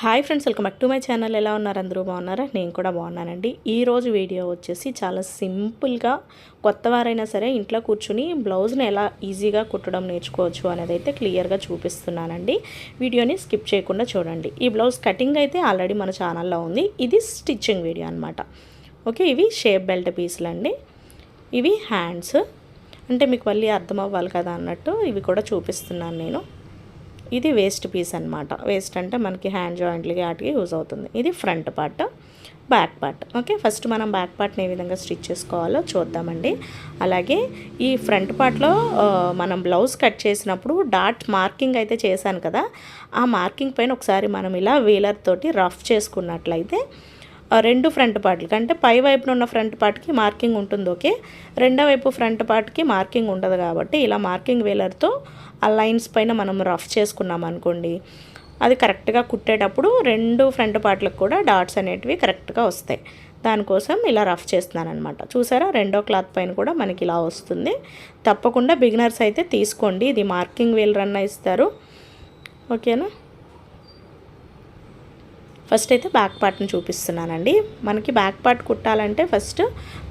Hi friends welcome back to my channel. ఎలా ఉన్నారు అందరూ? బాగున్నారా? నేను కూడా బాగున్నానండి. ఈరోజు వీడియో వచ్చేసి చాలా సింపుల్గా కొత్త వారైనా సరే ఇంట్లో కూర్చుని బ్లౌజ్ని ఎలా ఈజీగా కుట్టడం నేర్చుకోవచ్చు అనేది అయితే క్లియర్గా చూపిస్తున్నానండి. వీడియోని స్కిప్ చేయకుండా చూడండి. ఈ బ్లౌజ్ కటింగ్ అయితే ఆల్రెడీ మన ఛానల్లో ఉంది. ఇది స్టిచ్చింగ్ వీడియో అనమాట ఓకే ఇవి షేప్ బెల్ట్ పీసులు అండి ఇవి హ్యాండ్స్. అంటే మీకు మళ్ళీ అర్థం అవ్వాలి కదా అన్నట్టు ఇవి కూడా చూపిస్తున్నాను నేను. ఇది వేస్ట్ పీస్ అనమాట వేస్ట్ అంటే మనకి హ్యాండ్ జాయింట్లకి వాటికి యూజ్ అవుతుంది. ఇది front part back part okay first మనం బ్యాక్ పార్ట్ని ఏ విధంగా స్టిచ్ చేసుకోవాలో చూద్దామండి. అలాగే ఈ ఫ్రంట్ పార్ట్లో మనం బ్లౌజ్ కట్ చేసినప్పుడు డాట్ మార్కింగ్ అయితే చేశాను కదా ఆ మార్కింగ్ పైన ఒకసారి మనం ఇలా వీలర్ తోటి రఫ్ చేసుకున్నట్లయితే రెండు ఫ్రంట్ పార్ట్లకి అంటే పై వైపున ఉన్న ఫ్రంట్ పార్ట్కి మార్కింగ్ ఉంటుంది ఓకే? రెండో వైపు ఫ్రంట్ పార్ట్కి మార్కింగ్ ఉండదు కాబట్టి ఇలా మార్కింగ్ వేలర్తో ఆ లైన్స్ పైన మనం రఫ్ చేసుకున్నాం అనుకోండి అది కరెక్ట్గా కుట్టేటప్పుడు రెండు ఫ్రంట్ పార్ట్లకు కూడా డాట్స్ అనేటివి కరెక్ట్గా వస్తాయి. దానికోసం ఇలా రఫ్ చేస్తున్నాను అనమాట చూసారా? రెండో క్లాత్ పైన కూడా మనకి ఇలా వస్తుంది. తప్పకుండా బిగినర్స్ అయితే తీసుకోండి. ఇది మార్కింగ్ వేలర్ అన్న ఇస్తారు ఓకేనా? ఫస్ట్ అయితే బ్యాక్ పార్ట్ని చూపిస్తున్నానండి. మనకి బ్యాక్ పార్ట్ కుట్టాలంటే ఫస్ట్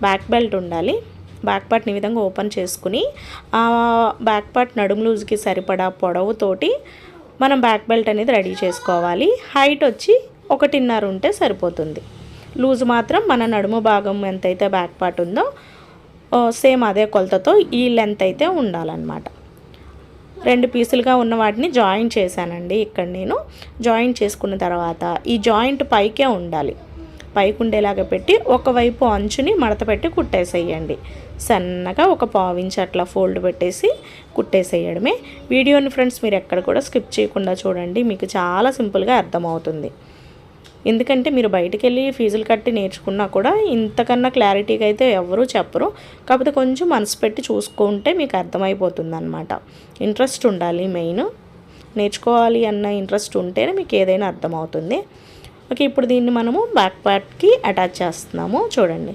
బ్యాక్ బెల్ట్ ఉండాలి. బ్యాక్ పార్ట్ని ఈ విధంగా ఓపెన్ చేసుకుని బ్యాక్ పార్ట్ నడుము లూజ్కి సరిపడా పొడవుతోటి మనం బ్యాక్ బెల్ట్ అనేది రెడీ చేసుకోవాలి. హైట్ వచ్చి ఒకటిన్నర ఉంటే సరిపోతుంది. లూజ్ మాత్రం మన నడుము భాగం ఎంతైతే బ్యాక్ పార్ట్ ఉందో సేమ్ అదే కొలతతో ఈ లెంత్ అయితే ఉండాలన్నమాట. రెండు పీసులుగా ఉన్న వాటిని జాయింట్ చేశానండి ఇక్కడ నేను. జాయింట్ చేసుకున్న తర్వాత ఈ జాయింట్ పైకే ఉండాలి. పైకి ఉండేలాగా పెట్టి ఒకవైపు అంచుని మడత పెట్టి కుట్టేసేయండి. సన్నగా ఒక పావించి అట్లా ఫోల్డ్ పెట్టేసి కుట్టేసేయడమే. వీడియోని ఫ్రెండ్స్ మీరు ఎక్కడ కూడా స్కిప్ చేయకుండా చూడండి. మీకు చాలా సింపుల్గా అర్థమవుతుంది. ఎందుకంటే మీరు బయటకు వెళ్ళి ఫీజులు కట్టి నేర్చుకున్నా కూడా ఇంతకన్నా క్లారిటీగా అయితే ఎవరూ చెప్పరు. కాకపోతే కొంచెం మనసు పెట్టి చూసుకుంటే మీకు అర్థమైపోతుంది అనమాట ఇంట్రెస్ట్ ఉండాలి మెయిన్. నేర్చుకోవాలి అన్న ఇంట్రెస్ట్ ఉంటేనే మీకు ఏదైనా అర్థమవుతుంది. ఓకే ఇప్పుడు దీన్ని మనము బ్యాక్ ప్యాట్కి అటాచ్ చేస్తున్నాము. చూడండి.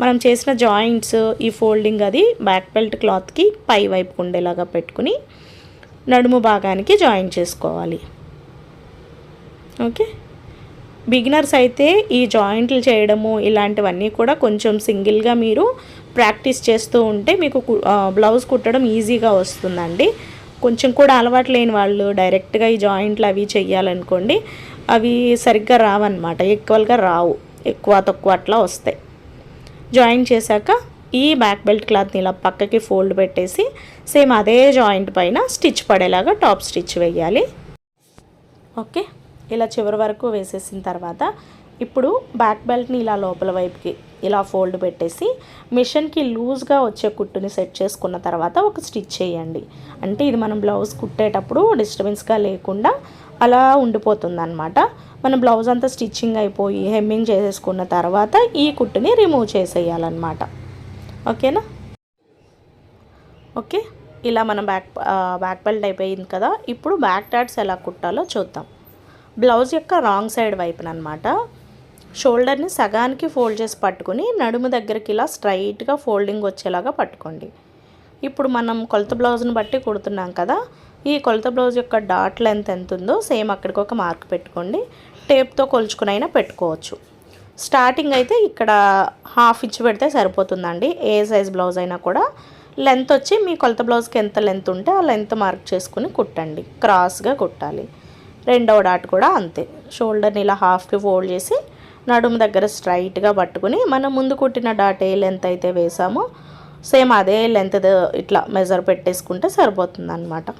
మనం చేసిన జాయింట్స్ ఈ ఫోల్డింగ్ అది బ్యాక్ బెల్ట్ క్లాత్కి పై వైపు ఉండేలాగా పెట్టుకుని నడుము భాగానికి జాయిన్ చేసుకోవాలి. ఓకే? బిగినర్స్ అయితే ఈ జాయింట్లు చేయడము ఇలాంటివన్నీ కూడా కొంచెం సింగిల్గా మీరు ప్రాక్టీస్ చేస్తూ ఉంటే మీకు బ్లౌజ్ కుట్టడం ఈజీగా వస్తుందండి. కొంచెం కూడా అలవాటు లేని వాళ్ళు డైరెక్ట్గా ఈ జాయింట్లు అవి చెయ్యాలనుకోండి అవి సరిగ్గా రావన్నమాట. ఈక్వల్గా రావు. ఎక్కువ తక్కువ అట్లా వస్తాయి. జాయిన్ చేశాక ఈ బ్యాక్ బెల్ట్ క్లాత్ని ఇలా పక్కకి ఫోల్డ్ పెట్టేసి సేమ్ అదే జాయింట్ పైన స్టిచ్ పడేలాగా టాప్ స్టిచ్ వేయాలి ఓకే? ఇలా చివరి వరకు వేసేసిన తర్వాత ఇప్పుడు బ్యాక్ బెల్ట్ని ఇలా లోపల వైపుకి ఇలా ఫోల్డ్ పెట్టేసి మిషన్కి లూజ్గా వచ్చే కుట్టుని సెట్ చేసుకున్న తర్వాత ఒక స్టిచ్ చేయండి. అంటే ఇది మనం బ్లౌజ్ కుట్టేటప్పుడు డిస్టర్బెన్స్గా లేకుండా అలా ఉండిపోతుంది అనమాట మన బ్లౌజ్ అంతా స్టిచ్చింగ్ అయిపోయి హెమ్మింగ్ చేసేసుకున్న తర్వాత ఈ కుట్టుని రిమూవ్ చేసేయాలన్నమాట. ఓకేనా? ఓకే? ఇలా మనం బ్యాక్ బ్యాక్ బెల్ట్ అయిపోయింది కదా ఇప్పుడు బ్యాక్ టాట్స్ ఎలా కుట్టాలో చూద్దాం. బ్లౌజ్ యొక్క రాంగ్ సైడ్ వైపున అనమాట షోల్డర్ని సగానికి ఫోల్డ్ చేసి పట్టుకుని నడుము దగ్గరికి ఇలా స్ట్రైట్గా ఫోల్డింగ్ వచ్చేలాగా పట్టుకోండి. ఇప్పుడు మనం కొలత బ్లౌజ్ని బట్టి కుడుతున్నాం కదా ఈ కొలత బ్లౌజ్ యొక్క డాట్ లెంత్ ఎంత ఉందో సేమ్ అక్కడికి ఒక మార్క్ పెట్టుకోండి. టేప్తో కొలుచుకునైనా పెట్టుకోవచ్చు. స్టార్టింగ్ అయితే ఇక్కడ హాఫ్ ఇంచ్ పెడితే సరిపోతుందండి ఏ సైజ్ బ్లౌజ్ అయినా కూడా. లెంత్ వచ్చి మీ కొలత బ్లౌజ్కి ఎంత లెంత్ ఉంటే ఆ లెంత్ మార్క్ చేసుకుని కుట్టండి క్రాస్గా కుట్టాలి. రెండవ డాట్ కూడా అంతే. షోల్డర్ని ఇలా హాఫ్కి ఫోల్డ్ చేసి నడుము దగ్గర స్ట్రైట్గా పట్టుకుని మనం ముందు కుట్టిన డాట్ ఏ లెంత్ అయితే వేసామో సేమ్ అదే లెంత్ ఇట్లా మెజర్ పెట్టేసుకుంటే సరిపోతుంది అనమాట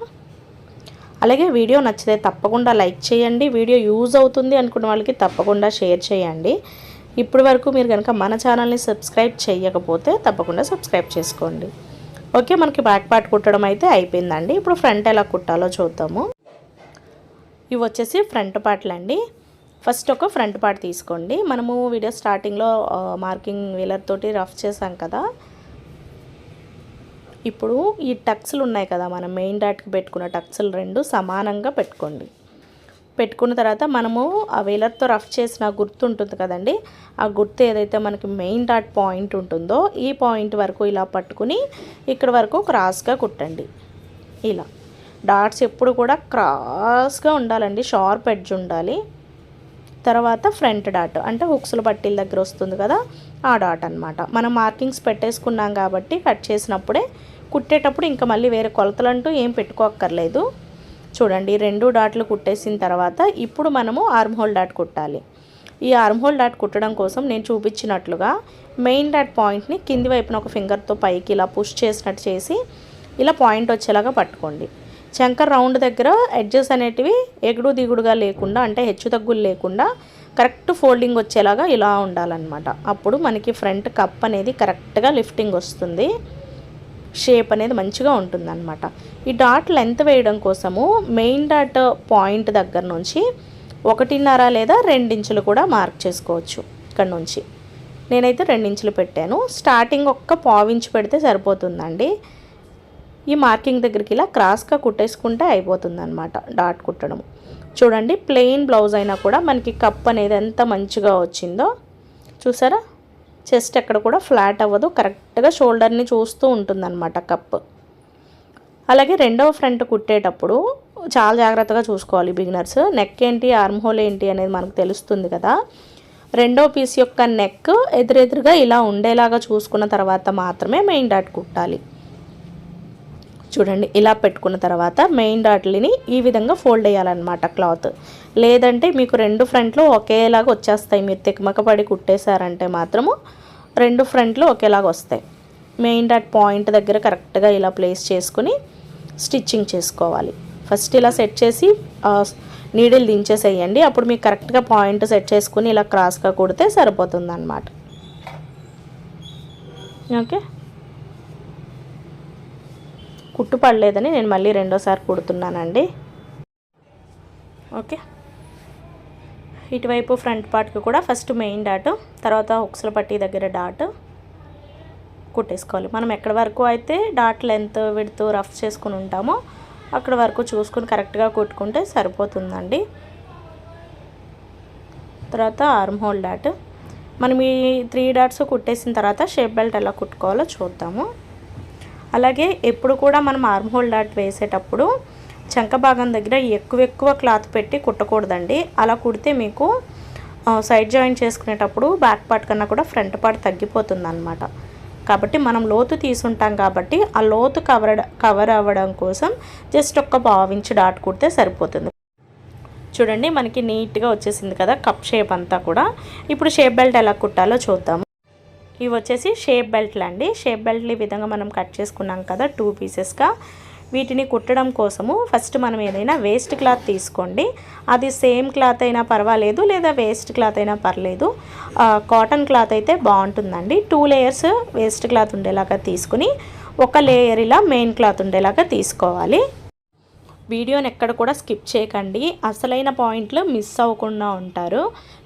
అలాగే వీడియో నచ్చితే తప్పకుండా లైక్ చేయండి. వీడియో యూజ్ అవుతుంది అనుకున్న వాళ్ళకి తప్పకుండా షేర్ చేయండి. ఇప్పటి వరకు మీరు కనుక మన ఛానల్ని సబ్స్క్రైబ్ చేయకపోతే తప్పకుండా సబ్స్క్రైబ్ చేసుకోండి. ఓకే మనకి బ్యాక్ పార్ట్ కుట్టడం అయితే అయిపోయిందండి. ఇప్పుడు ఫ్రంట్ ఎలా కుట్టాలో చూద్దాము. ఇవి వచ్చేసి ఫ్రంట్ పార్ట్లు అండి. ఫస్ట్ ఒక ఫ్రంట్ పార్ట్ తీసుకోండి. మనము వీడియో స్టార్టింగ్లో మార్కింగ్ వీలర్ తోటి రఫ్ చేసాం కదా. ఇప్పుడు ఈ టక్స్లు ఉన్నాయి కదా మనం మెయిన్ డాట్కి పెట్టుకున్న టక్స్లు రెండు సమానంగా పెట్టుకోండి. పెట్టుకున్న తర్వాత మనము ఆ వేలర్తో రఫ్ చేసిన గుర్తు ఉంటుంది కదండి. ఆ గుర్తు ఏదైతే మనకి మెయిన్ డాట్ పాయింట్ ఉంటుందో ఈ పాయింట్ వరకు ఇలా పట్టుకుని ఇక్కడ వరకు క్రాస్గా కుట్టండి. ఇలా. డాట్స్ ఎప్పుడు కూడా క్రాస్గా ఉండాలండి షార్ప్ ఎడ్జ్ ఉండాలి. తర్వాత ఫ్రంట్ డాట్ అంటే హుక్స్లు పట్టీల దగ్గర వస్తుంది కదా ఆ డాట్ అనమాట మనం మార్కింగ్స్ పెట్టేసుకున్నాం కాబట్టి కట్ చేసినప్పుడే కుట్టేటప్పుడు ఇంకా మళ్ళీ వేరే కొలతలు అంటూ ఏం పెట్టుకోక్కర్లేదు. చూడండి రెండు డాట్లు కుట్టేసిన తర్వాత ఇప్పుడు మనము ఆర్మ్హోల్ డాట్ కుట్టాలి. ఈ ఆర్మ్హోల్ డాట్ కుట్టడం కోసం నేను చూపించినట్లుగా మెయిన్ డాట్ పాయింట్ని కింది వైపున ఒక ఫింగర్తో పైకి ఇలా పుష్ చేసినట్టు చేసి ఇలా పాయింట్ వచ్చేలాగా పట్టుకోండి. శంకర్ రౌండ్ దగ్గర ఎడ్జెస్ అనేటివి ఎగుడు దిగుడుగా లేకుండా అంటే హెచ్చు తగ్గులు లేకుండా కరెక్ట్ ఫోల్డింగ్ వచ్చేలాగా ఇలా ఉండాలన్నమాట. అప్పుడు మనకి ఫ్రంట్ కప్ అనేది కరెక్ట్గా లిఫ్టింగ్ వస్తుంది. షేప్ అనేది మంచిగా ఉంటుందన్నమాట. ఈ డాట్ లెంత్ వేయడం కోసము మెయిన్ డాట్ పాయింట్ దగ్గర నుంచి ఒకటిన్నర లేదా రెండించులు కూడా మార్క్ చేసుకోవచ్చు ఇక్కడ నుంచి. నేనైతే రెండించులు పెట్టాను. స్టార్టింగ్ ఒక్క పావించి పెడితే సరిపోతుందండి. ఈ మార్కింగ్ దగ్గరికి ఇలా క్రాస్గా కుట్టేసుకుంటే అయిపోతుంది అనమాట డాట్ కుట్టడం చూడండి ప్లెయిన్ బ్లౌజ్ అయినా కూడా మనకి కప్ అనేది ఎంత మంచిగా వచ్చిందో. చూసారా? చెస్ట్ ఎక్కడ కూడా ఫ్లాట్ అవ్వదు కరెక్ట్గా షోల్డర్ని చూస్తూ ఉంటుందన్నమాట కప్. అలాగే రెండవ ఫ్రంట్ కుట్టేటప్పుడు చాలా జాగ్రత్తగా చూసుకోవాలి బిగినర్స్. నెక్ ఏంటి ఆర్మ్ హోల్ ఏంటి అనేది మనకు తెలుస్తుంది కదా. రెండో పీస్ యొక్క నెక్ ఎదురెదురుగా ఇలా ఉండేలాగా చూసుకున్న తర్వాత మాత్రమే మెయిన్ డాట్ కుట్టాలి. చూడండి ఇలా పెట్టుకున్న తర్వాత మెయిన్ డాట్లని ఈ విధంగా ఫోల్డ్ వేయాలన్నమాట క్లాత్ లేదంటే మీకు రెండు ఫ్రంట్లు ఒకేలాగా వచ్చేస్తాయి. మీరు తికమకపడి కుట్టేశారంటే మాత్రము రెండు ఫ్రంట్లు ఒకేలాగా వస్తాయి. మెయిన్ డాట్ పాయింట్ దగ్గర కరెక్ట్గా ఇలా ప్లేస్ చేసుకుని స్టిచ్చింగ్ చేసుకోవాలి. ఫస్ట్ ఇలా సెట్ చేసి నీడిల్ దించేసేయండి. అప్పుడు మీకు కరెక్ట్గా పాయింట్ సెట్ చేసుకుని ఇలా క్రాస్గా కుడితే సరిపోతుంది అన్నమాట ఓకే కుట్టు పడలేదని నేను మళ్ళీ రెండోసారి కుడుతున్నానండి. ఓకే. ఇటువైపు ఫ్రంట్ పార్ట్కి కూడా ఫస్ట్ మెయిన్ డాట్ తర్వాత ఉక్సల పట్టి దగ్గర డాట్ కుట్టేసుకోవాలి. మనం ఎక్కడి వరకు అయితే డాట్ లెంత్ విడుతూ రఫ్ చేసుకుని ఉంటామో అక్కడ వరకు చూసుకుని కరెక్ట్గా కుట్టుకుంటే సరిపోతుందండి. తర్వాత ఆర్మ్ హోల్ డాట్. మనం ఈ త్రీ డాట్స్ కుట్టేసిన తర్వాత షేప్ బెల్ట్ ఎలా కుట్టుకోవాలో చూద్దాము. అలాగే ఎప్పుడు కూడా మనం ఆర్మ్ హోల్ డాట్ వేసేటప్పుడు చంక భాగం దగ్గర ఎక్కువ ఎక్కువ క్లాత్ పెట్టి కుట్టకూడదండి. అలా కుడితే మీకు సైడ్ జాయిన్ చేసుకునేటప్పుడు బ్యాక్ పార్ట్ కన్నా కూడా ఫ్రంట్ పార్ట్ తగ్గిపోతుంది అనమాట కాబట్టి మనం లోతు తీసుంటాం కాబట్టి ఆ లోతు కవర్ కవర్ అవ్వడం కోసం జస్ట్ ఒక్క పావించి డాట్ కుడితే సరిపోతుంది. చూడండి మనకి నీట్గా వచ్చేసింది కదా కప్ షేప్ అంతా కూడా. ఇప్పుడు షేప్ బెల్ట్ ఎలా కుట్టాలో చూద్దాము ఇవి వచ్చేసి షేప్ బెల్ట్లు అండి. షేప్ బెల్ట్లు ఈ విధంగా మనం కట్ చేసుకున్నాం కదా టూ పీసెస్గా వీటిని కుట్టడం కోసము ఫస్ట్ మనం ఏదైనా వేస్ట్ క్లాత్ తీసుకోండి. అది సేమ్ క్లాత్ అయినా పర్వాలేదు లేదా వేస్ట్ క్లాత్ అయినా పర్లేదు. కాటన్ క్లాత్ అయితే బాగుంటుందండి. టూ లేయర్స్ వేస్ట్ క్లాత్ ఉండేలాగా తీసుకుని ఒక లేయర్ ఇలా మెయిన్ క్లాత్ ఉండేలాగా తీసుకోవాలి. వీడియోని ఎక్కడ కూడా స్కిప్ చేయకండి. అసలైన పాయింట్లు మిస్ అవ్వకుండా ఉంటారు.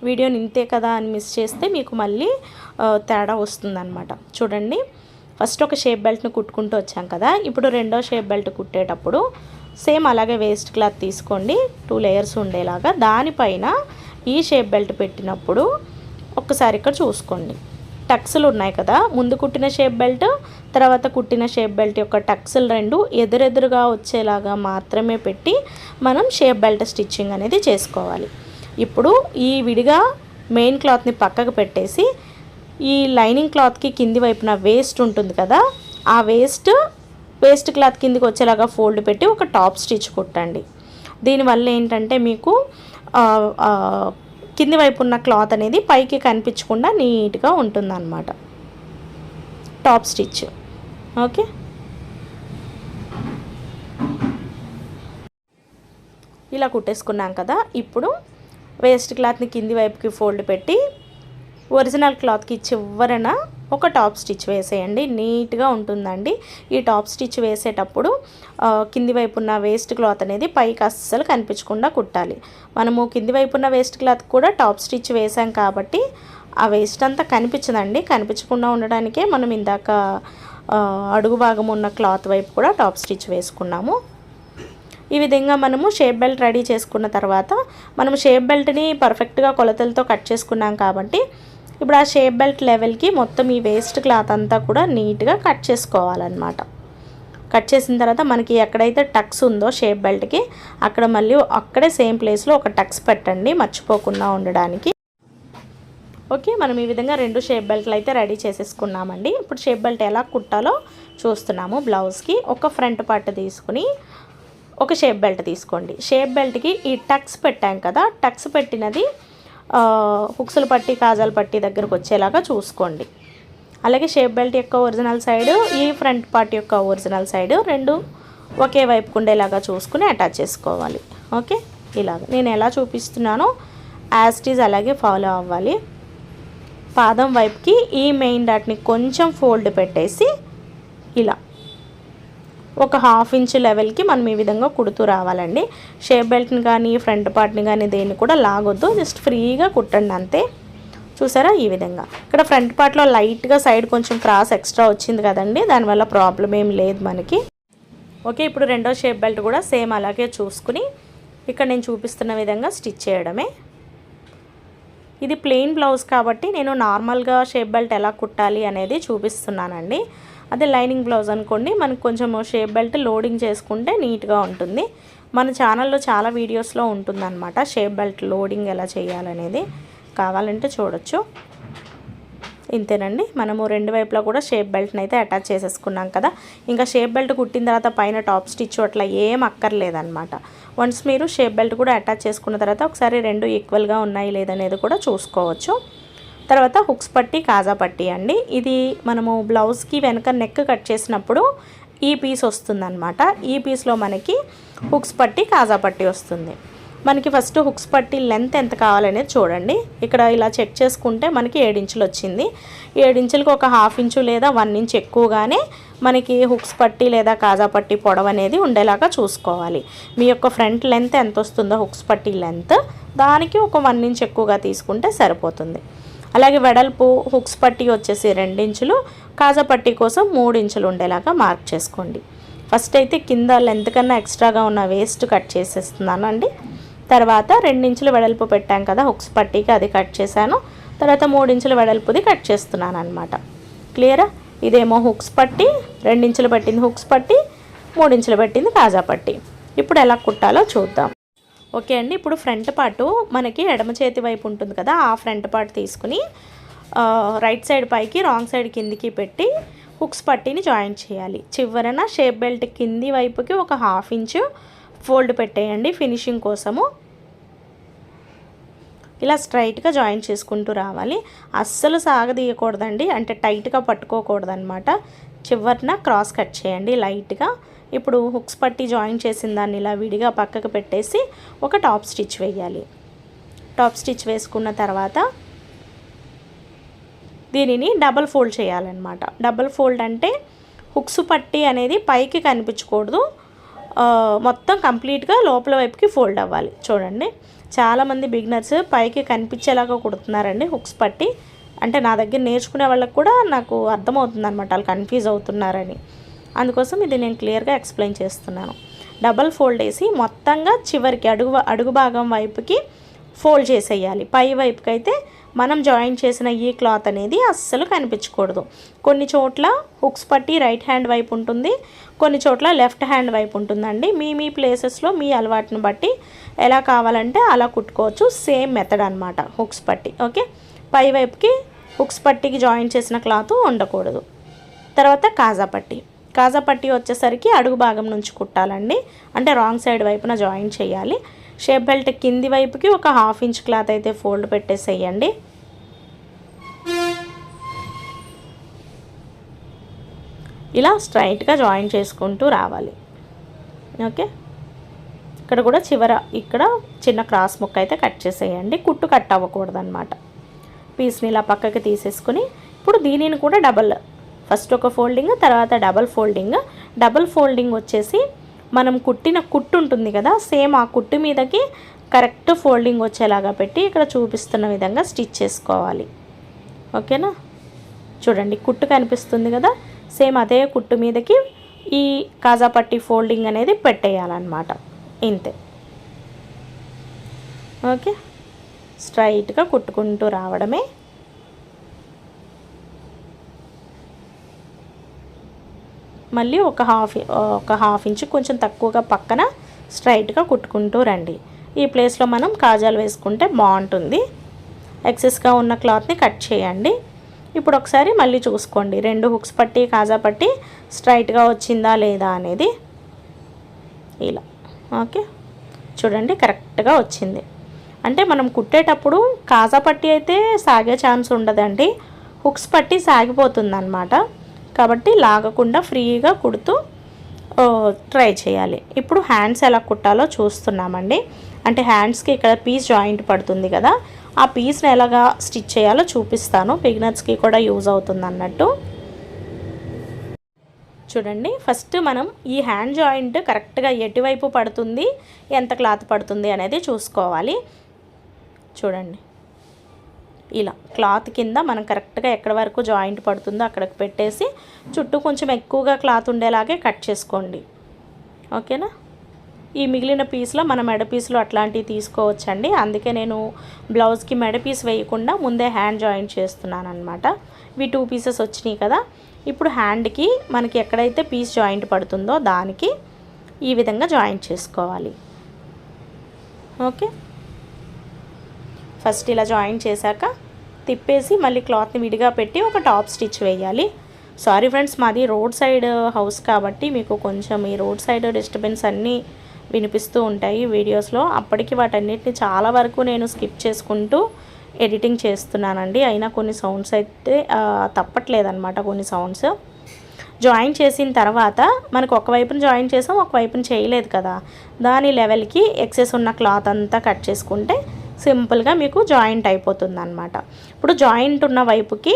వీడియోని ఇంతే కదా అని మిస్ చేస్తే మీకు మళ్ళీ తేడా వస్తుందన్నమాట. చూడండి. ఫస్ట్ ఒక షేప్ బెల్ట్ని కుట్టుకుంటూ వచ్చాం కదా. ఇప్పుడు రెండో షేప్ బెల్ట్ కుట్టేటప్పుడు సేమ్ అలాగే వేస్ట్ క్లాత్ తీసుకోండి. టూ లేయర్స్ ఉండేలాగా. దానిపైన ఈ షేప్ బెల్ట్ పెట్టినప్పుడు ఒక్కసారి ఇక్కడ చూసుకోండి. టక్స్లు ఉన్నాయి కదా. ముందు కుట్టిన షేప్ బెల్ట్ తర్వాత కుట్టిన షేప్ బెల్ట్ యొక్క టక్స్లు రెండు ఎదురెదురుగా వచ్చేలాగా మాత్రమే పెట్టి మనం షేప్ బెల్ట్ స్టిచ్చింగ్ అనేది చేసుకోవాలి. ఇప్పుడు ఈ విడిగా మెయిన్ క్లాత్ని పక్కకు పెట్టేసి ఈ లైనింగ్ క్లాత్కి కింది వైపున వేస్ట్ ఉంటుంది కదా ఆ వేస్ట్ వేస్ట్ క్లాత్ కిందికి వచ్చేలాగా ఫోల్డ్ పెట్టి ఒక టాప్ స్టిచ్ కుట్టండి. దీనివల్ల ఏంటంటే మీకు కింది వైపు ఉన్న క్లాత్ అనేది పైకి కనిపించకుండా నీట్గా ఉంటుందన్నమాట. Top stitch. ఓకే? ఇలా కుట్టేసుకున్నాం కదా. ఇప్పుడు వేస్ట్ క్లాత్ని కింది వైపుకి ఫోల్డ్ పెట్టి ఒరిజినల్ క్లాత్కి చివరన ఒక టాప్ స్టిచ్ వేసేయండి. నీట్గా ఉంటుందండి. ఈ టాప్ స్టిచ్ వేసేటప్పుడు కింది వైపు ఉన్న వేస్ట్ క్లాత్ అనేది పైకి అస్సలు కనిపించకుండా కుట్టాలి. మనము కింది వైపు ఉన్న వేస్ట్ క్లాత్ కూడా టాప్ స్టిచ్ వేసాం కాబట్టి ఆ వేస్ట్ అంతా కనిపించదండి. కనిపించకుండా ఉండడానికే మనం ఇందాక అడుగు భాగం ఉన్న క్లాత్ వైపు కూడా టాప్ స్టిచ్ వేసుకున్నాము. ఈ విధంగా మనము షేప్ బెల్ట్ రెడీ చేసుకున్న తర్వాత మనం షేప్ బెల్ట్ని పర్ఫెక్ట్గా కొలతలతో కట్ చేసుకున్నాం కాబట్టి ఇప్పుడు ఆ షేప్ బెల్ట్ లెవెల్కి మొత్తం ఈ వేస్ట్ క్లాత్ అంతా కూడా నీట్గా కట్ చేసుకోవాలన్నమాట. కట్ చేసిన తర్వాత మనకి ఎక్కడైతే టక్స్ ఉందో షేప్ బెల్ట్కి అక్కడ మళ్ళీ అక్కడే సేమ్ ప్లేస్లో ఒక టక్స్ పెట్టండి మర్చిపోకుండా ఉండడానికి. ఓకే మనం ఈ విధంగా రెండు షేప్ బెల్ట్లు అయితే రెడీ చేసేసుకున్నామండి. ఇప్పుడు షేప్ బెల్ట్ ఎలా కుట్టాలో చూస్తున్నాము. బ్లౌజ్కి ఒక ఫ్రంట్ పార్ట్ తీసుకుని ఒక షేప్ బెల్ట్ తీసుకోండి. షేప్ బెల్ట్కి ఈ టక్స్ పెట్టాం కదా టక్స్ పెట్టినది హుక్స్లు పట్టి కాజాలు పట్టి దగ్గరకు వచ్చేలాగా చూసుకోండి. అలాగే షేప్ బెల్ట్ యొక్క ఒరిజినల్ సైడ్ ఈ ఫ్రంట్ పార్ట్ యొక్క ఒరిజినల్ సైడ్ రెండు ఒకే వైపుకు ఉండేలాగా చూసుకుని అటాచ్ చేసుకోవాలి. ఓకే? ఇలాగ. నేను ఎలా చూపిస్తున్నానో యాస్టీజ్ అలాగే ఫాలో అవ్వాలి. పాదం వైపుకి ఈ మెయిన్ డాట్ని కొంచెం ఫోల్డ్ పెట్టేసి ఇలా. ఒక హాఫ్ ఇంచ్ లెవెల్కి మనం ఈ విధంగా కుడుతూ రావాలండి. షేప్ బెల్ట్ని కానీ ఫ్రంట్ పార్ట్ని కానీ దేన్ని కూడా లాగొద్దు. జస్ట్ ఫ్రీగా కుట్టండి అంతే. చూసారా? ఈ విధంగా. ఇక్కడ ఫ్రంట్ పార్ట్లో లైట్గా సైడ్ కొంచెం క్రాస్ ఎక్స్ట్రా వచ్చింది కదండి. దానివల్ల ప్రాబ్లం ఏం లేదు మనకి. ఓకే ఇప్పుడు రెండో షేప్ బెల్ట్ కూడా సేమ్ అలాగే చూసుకుని ఇక్కడ నేను చూపిస్తున్న విధంగా స్టిచ్ చేయడమే. ఇది ప్లెయిన్ బ్లౌజ్ కాబట్టి నేను నార్మల్గా షేప్ బెల్ట్ ఎలా కుట్టాలి అనేది చూపిస్తున్నానండి. అదే లైనింగ్ బ్లౌజ్ అనుకోండి మనకు కొంచెం షేప్ బెల్ట్ లోడింగ్ చేసుకుంటే నీట్గా ఉంటుంది. మన ఛానల్లో చాలా వీడియోస్లో ఉంటుందన్నమాట షేప్ బెల్ట్ లోడింగ్ ఎలా చేయాలనేది. కావాలంటే చూడొచ్చు. ఇంతేనండి మనము రెండు వైపులా కూడా షేప్ బెల్ట్ని అయితే అటాచ్ చేసేసుకున్నాం కదా. ఇంకా షేప్ బెల్ట్ కుట్టిన తర్వాత పైన టాప్ స్టిచ్ అట్లా ఏం అక్కర్లేదన్నమాట. వన్స్ మీరు షేప్ బెల్ట్ కూడా అటాచ్ చేసుకున్న తర్వాత ఒకసారి రెండు ఈక్వల్గా ఉన్నాయి లేదనేది కూడా చూసుకోవచ్చు. తర్వాత హుక్స్ పట్టి కాజా పట్టి అండి. ఇది మనము బ్లౌజ్కి వెనక నెక్ కట్ చేసినప్పుడు ఈ పీస్ వస్తుందన్నమాట. ఈ పీస్లో మనకి హుక్స్ పట్టి కాజా పట్టి వస్తుంది. మనకి ఫస్ట్ హుక్స్ పట్టి లెంత్ ఎంత కావాలనేది చూడండి. ఇక్కడ ఇలా చెక్ చేసుకుంటే మనకి ఏడించులు వచ్చింది. ఏడించులకు ఒక హాఫ్ ఇంచు లేదా వన్ ఇంచ్ ఎక్కువగానే మనకి హుక్స్ పట్టి లేదా కాజా పట్టి పొడవు అనేది ఉండేలాగా చూసుకోవాలి. మీ యొక్క ఫ్రంట్ లెంత్ ఎంత వస్తుందో హుక్స్ పట్టి లెంత్ దానికి ఒక వన్ ఇంచ్ ఎక్కువగా తీసుకుంటే సరిపోతుంది. అలాగే వెడల్పు హుక్స్ పట్టి వచ్చేసి రెండించులు కాజా పట్టి కోసం మూడు ఇంచులు ఉండేలాగా మార్క్ చేసుకోండి. ఫస్ట్ అయితే కింద లెంత్ కన్నా ఎక్స్ట్రాగా ఉన్న వేస్ట్ కట్ చేసేస్తున్నాను అండి. తర్వాత రెండించులు వెడల్పు పెట్టాం కదా హుక్స్ పట్టీకి అది కట్ చేశాను. తర్వాత మూడించుల వెడల్పుది కట్ చేస్తున్నాను అనమాట క్లియరా? ఇదేమో హుక్స్ పట్టి రెండించులు పట్టింది హుక్స్ పట్టి మూడించులు పట్టింది కాజా పట్టి. ఇప్పుడు ఎలా కుట్టాలో చూద్దాం. ఓకే అండి ఇప్పుడు ఫ్రంట్ పార్టు మనకి ఎడమ చేతి వైపు ఉంటుంది కదా ఆ ఫ్రంట్ పార్ట్ తీసుకుని రైట్ సైడ్ పైకి రాంగ్ సైడ్ కిందికి పెట్టి హుక్స్ పట్టీని జాయిన్ చేయాలి. చివరన షేప్ బెల్ట్ కింది వైపుకి ఒక హాఫ్ ఇంచు ఫోల్డ్ పెట్టేయండి ఫినిషింగ్ కోసము. ఇలా స్ట్రైట్గా జాయిన్ చేసుకుంటూ రావాలి. అస్సలు సాగదీయకూడదండి అంటే టైట్గా పట్టుకోకూడదనమాట చివరిన క్రాస్ కట్ చేయండి లైట్గా. ఇప్పుడు హుక్స్ పట్టి జాయిన్ చేసిన దాన్ని ఇలా విడిగా పక్కకు పెట్టేసి ఒక టాప్ స్టిచ్ వేయాలి. టాప్ స్టిచ్ వేసుకున్న తర్వాత దీనిని డబల్ ఫోల్డ్ చేయాలన్నమాట. డబల్ ఫోల్డ్ అంటే హుక్స్ పట్టి అనేది పైకి కనిపించకూడదు. మొత్తం కంప్లీట్గా లోపల వైపుకి ఫోల్డ్ అవ్వాలి. చూడండి. చాలామంది బిగినర్స్ పైకి కనిపించేలాగా కుడుతున్నారండి హుక్స్ పట్టి. అంటే నా దగ్గర నేర్చుకునే వాళ్ళకి కూడా నాకు అర్థమవుతుంది అనమాట వాళ్ళు కన్ఫ్యూజ్ అవుతున్నారని. అందుకోసం ఇది నేను క్లియర్గా ఎక్స్ప్లెయిన్ చేస్తున్నాను. డబల్ ఫోల్డ్ వేసి మొత్తంగా చివరికి అడుగు అడుగు భాగం వైపుకి ఫోల్డ్ చేసేయాలి. పై వైపుకి అయితే మనం జాయిన్ చేసిన ఈ క్లాత్ అనేది అస్సలు కనిపించకూడదు. కొన్ని చోట్ల హుక్స్ పట్టి రైట్ హ్యాండ్ వైపు ఉంటుంది కొన్ని చోట్ల లెఫ్ట్ హ్యాండ్ వైపు ఉంటుందండి. మీ మీ ప్లేసెస్లో మీ అలవాటుని బట్టి ఎలా కావాలంటే అలా కుట్టుకోవచ్చు. సేమ్ మెథడ్ అనమాట హుక్స్ పట్టి ఓకే? పై వైపుకి హుక్స్ పట్టికి జాయిన్ చేసిన క్లాత్ ఉండకూడదు. తర్వాత కాజా పట్టి. కాజా పట్టి వచ్చేసరికి అడుగు భాగం నుంచి కుట్టాలండి. అంటే రాంగ్ సైడ్ వైపున జాయిన్ చేయాలి. షేప్ బెల్ట్ కింది వైపుకి ఒక హాఫ్ ఇంచ్ క్లాత్ అయితే ఫోల్డ్ పెట్టేసేయండి. ఇలా స్ట్రైట్గా జాయిన్ చేసుకుంటూ రావాలి. ఓకే ఇక్కడ కూడా చివర ఇక్కడ చిన్న క్రాస్ ముక్క అయితే కట్ చేసేయండి. కుట్టు కట్ అవ్వకూడదన్నమాట. పీస్ని ఇలా పక్కకి తీసేసుకుని ఇప్పుడు దీనిని కూడా డబల్ ఫస్ట్ ఒక ఫోల్డింగ్ తర్వాత డబల్ ఫోల్డింగ్. డబల్ ఫోల్డింగ్ వచ్చేసి మనం కుట్టిన కుట్టు ఉంటుంది కదా సేమ్ ఆ కుట్టు మీదకి కరెక్ట్ ఫోల్డింగ్ వచ్చేలాగా పెట్టి ఇక్కడ చూపిస్తున్న విధంగా స్టిచ్ చేసుకోవాలి. ఓకేనా? చూడండి కుట్టు కనిపిస్తుంది కదా సేమ్ అదే కుట్టు మీదకి ఈ కాజాపట్టి ఫోల్డింగ్ అనేది పెట్టేయాలన్నమాట. ఇంతే. ఓకే? స్ట్రైట్గా కుట్టుకుంటూ రావడమే. మళ్ళీ ఒక హాఫ్ ఒక హాఫ్ ఇంచ్ కొంచెం తక్కువగా పక్కన స్ట్రైట్గా కుట్టుకుంటూ రండి. ఈ ప్లేస్లో మనం కాజాలు వేసుకుంటే బాగుంటుంది. ఎక్సెస్గా ఉన్న క్లాత్ని కట్ చేయండి. ఇప్పుడు ఒకసారి మళ్ళీ చూసుకోండి. రెండు హుక్స్ పట్టి కాజా పట్టి స్ట్రైట్గా వచ్చిందా లేదా అనేది. ఇలా. ఓకే? చూడండి కరెక్ట్గా వచ్చింది. అంటే మనం కుట్టేటప్పుడు కాజా పట్టి అయితే సాగే ఛాన్స్ ఉండదండి. హుక్స్ పట్టి సాగిపోతుంది కాబట్టి లాగకుండా ఫ్రీగా కుడుతూ ట్రై చేయాలి. ఇప్పుడు హ్యాండ్స్ ఎలా కుట్టాలో చూస్తున్నామండి. అంటే హ్యాండ్స్కి ఇక్కడ పీస్ జాయింట్ పడుతుంది కదా. ఆ పీస్ని ఎలాగా స్టిచ్ చేయాలో చూపిస్తాను. బిగినర్స్కి కూడా యూజ్ అవుతుంది అన్నట్టు చూడండి ఫస్ట్ మనం ఈ హ్యాండ్ జాయింట్ కరెక్ట్గా ఎటువైపు పడుతుంది ఎంత క్లాత్ పడుతుంది అనేది చూసుకోవాలి. చూడండి. ఇలా క్లాత్ కింద మనం కరెక్ట్గా ఎక్కడ వరకు జాయింట్ పడుతుందో అక్కడికి పెట్టేసి చుట్టూ కొంచెం ఎక్కువగా క్లాత్ ఉండేలాగే కట్ చేసుకోండి. ఓకేనా? ఈ మిగిలిన పీస్లో మన మెడ పీసులు అట్లాంటివి తీసుకోవచ్చండి. అందుకే నేను బ్లౌజ్కి మెడ పీస్ వేయకుండా ముందే హ్యాండ్ జాయింట్ చేస్తున్నాను అనమాట ఇవి టూ పీసెస్ వచ్చినాయి కదా. ఇప్పుడు హ్యాండ్కి మనకి ఎక్కడైతే పీస్ జాయింట్ పడుతుందో దానికి ఈ విధంగా జాయింట్ చేసుకోవాలి. ఓకే? ఫస్ట్ ఇలా జాయిన్ చేశాక తిప్పేసి మళ్ళీ క్లాత్ని విడిగా పెట్టి ఒక టాప్ స్టిచ్ వేయాలి. సారీ ఫ్రెండ్స్ మాది రోడ్ సైడ్ హౌస్ కాబట్టి మీకు కొంచెం ఈ రోడ్ సైడ్ డిస్టర్బెన్స్ అన్నీ వినిపిస్తూ ఉంటాయి వీడియోస్లో. అప్పటికి వాటన్నిటిని చాలా వరకు నేను స్కిప్ చేసుకుంటూ ఎడిటింగ్ చేస్తున్నానండి. అయినా కొన్ని సౌండ్స్ అయితే తప్పట్లేదన్నమాట కొన్ని సౌండ్స్. జాయిన్ చేసిన తర్వాత మనకు ఒకవైపున జాయిన్ చేసాం ఒకవైపున చేయలేదు కదా. దాని లెవెల్కి ఎక్సెస్ ఉన్న క్లాత్ అంతా కట్ చేసుకుంటే సింపుల్గా మీకు జాయింట్ అయిపోతుంది అనమాట ఇప్పుడు జాయింట్ ఉన్న వైపుకి